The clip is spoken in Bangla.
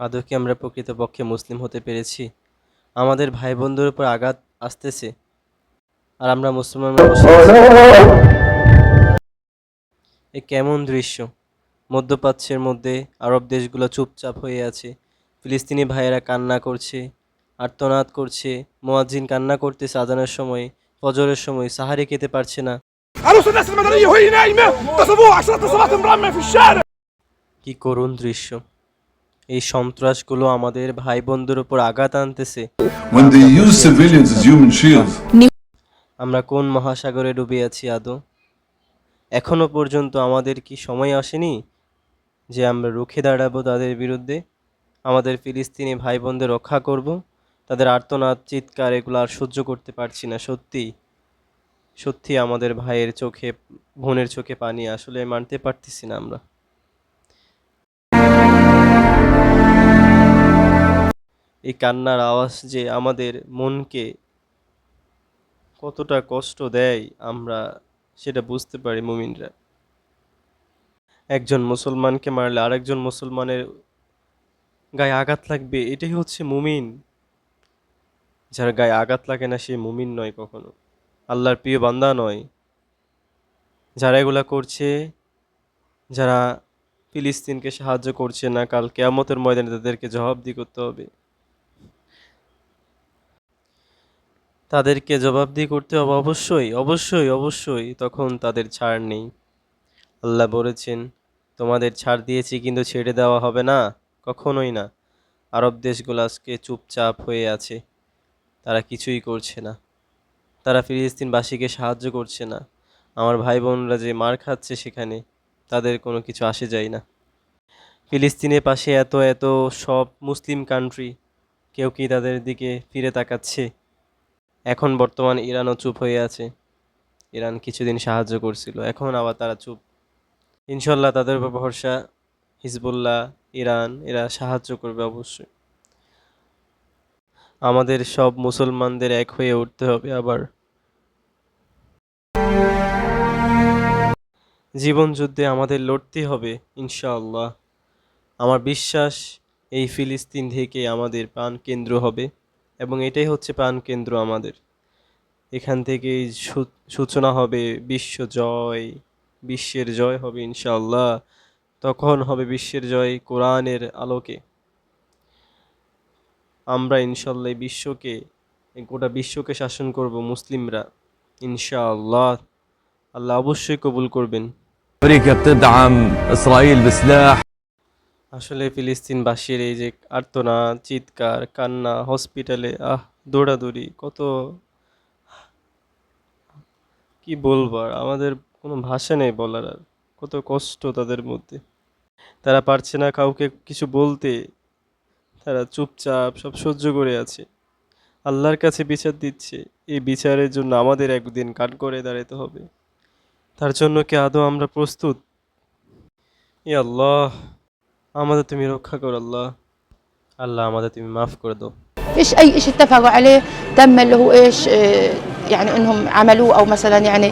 আদৌ কি আমরা প্রকৃতপক্ষে মুসলিম হতে পেরেছি? আমাদের ভাই বোনদের উপর আঘাত আসতেছে, আর আমরা মুসলমান এ কেমন দৃশ্য? মধ্যপ্রাচ্যের মধ্যে আরব দেশগুলো চুপচাপ হয়ে আছে। ফিলিস্তিনি ভাইয়েরা কান্না করছে, আর্তনাদ করছে, মোয়াজ্জিন কান্না করতেছে আজানের সময়, ফজরের সময় সাহারি খেতে পারছে না। عروس الناس المدنية وهي نايمة اغتصبوها عشرة اتصالات مرمى في الشارع কি করুণ দৃশ্য এই সন্ত্রাসগুলো আমাদের ভাই বোনদের উপর আঘাত আনতেছে When they use civilians as human shields, আমরা কোন মহাসাগরে ডুবে আছি আদৌ এখনো পর্যন্ত আমাদের কি সময় আসেনি যে আমরা রুখে দাঁড়াবো তাদের বিরুদ্ধে আমাদের ফিলিস্তিনি ভাই বোনদের রক্ষা করব তাদের আর্তনাদ চিৎকার এগুলো আর সহ্য করতে পারছি না সত্যি সত্যি আমাদের ভাইয়ের চোখে, বোনের চোখে পানি আসলে মানতে পারতেছি না আমরা। এই কান্নার আওয়াজ যে আমাদের মনকে কতটা কষ্ট দেয় আমরা সেটা বুঝতে পারি মুমিনরা। একজন মুসলমানকে মারলে আরেকজন মুসলমানের গায়ে আঘাত লাগবে, এটাই হচ্ছে মুমিন। যার গায়ে আঘাত লাগে না সে মুমিন নয় কখনো। আল্লাহর প্রিয় বান্দা নয়। যারা এগুলা করছে, যারা ফিলিস্তিনকে সাহায্য করছে না, কাল কেয়ামতের ময়দানে তাদেরকে জবাবদি করতে হবে। তাদেরকে জবাবদি করতে হবে অবশ্যই অবশ্যই অবশ্যই, তখন তাদের ছাড় নেই। আল্লাহ বলেছেন, তোমাদের ছাড় দিয়েছি, কিন্তু ছেড়ে দেওয়া হবে না, কখনোই না। আরব দেশগুলো আজকে চুপচাপ হয়ে আছে, তারা কিছুই করছে না। তারা ফিলিস্তিনবাসীকে সাহায্য করছে না। আমার ভাই বোনরা যে মার খাচ্ছে সেখানে, তাদের কোনো কিছু আসে যায় না। ফিলিস্তিনের পাশে এত এত সব মুসলিম কান্ট্রি কেউ কি তাদের দিকে ফিরে তাকাচ্ছে? এখন বর্তমান ইরানও চুপ হয়ে আছে। ইরান কিছুদিন সাহায্য করছিল, এখন আবার তারা চুপ। ইনশাল্লাহ তাদের উপর ভরসা, হিজবুল্লাহ, ইরান, এরা সাহায্য করবে অবশ্যই। আমাদের সব মুসলমানদের এক হয়ে উঠতে হবে আবার। জীবন যুদ্ধে আমাদের লড়তে হবে, ইনশাআল্লাহ। আমার বিশ্বাস, এই ফিলিস্তিন থেকে আমাদের প্রাণ কেন্দ্র হবে এবং এটাই হচ্ছে প্রাণকেন্দ্র আমাদের। এখান থেকেই সূচনা হবে বিশ্ব জয়, বিশ্বের জয় হবে, ইনশাআল্লাহ। তখন হবে বিশ্বের জয় কোরআনের আলোকে। আমরা ইনশাল্লাহ বিশ্বকে, গোটা বিশ্বকে শাসন করব মুসলিমরা, ইনশাআল্লাহ। আল্লাহ অবশ্যই কবুল করবেন। أمريكا بتدعم إسرائيل بسلاح আসলে ফিলিস্তিনবাসীর এই যে আর্তনাদ চিৎকার কান্না হসপিটালে আহ দৌড়াদৌড়ি কত কি বলবো আর আমাদের কোনো ভাষা নেই বলার আর কত কষ্ট তাদের মধ্যে তারা পারছে না কাউকে কিছু বলতে তারা চুপচাপ সব সহ্য করে আছে আল্লাহর কাছে বিচার দিচ্ছে এই বিচারের জন্য আমাদের একদিন কাঠ করে দাঁড়াতে হবে তার জন্য কি আদৌ আমরা প্রস্তুত ই আল্লাহ আমাদের তুমি রক্ষা করো আল্লাহ আল্লাহ আমাদের তুমি মাফ করে দাও فيش اي شيء اتفقوا عليه تم اللي هو ايش آه، يعني انهم عملوه او مثلا يعني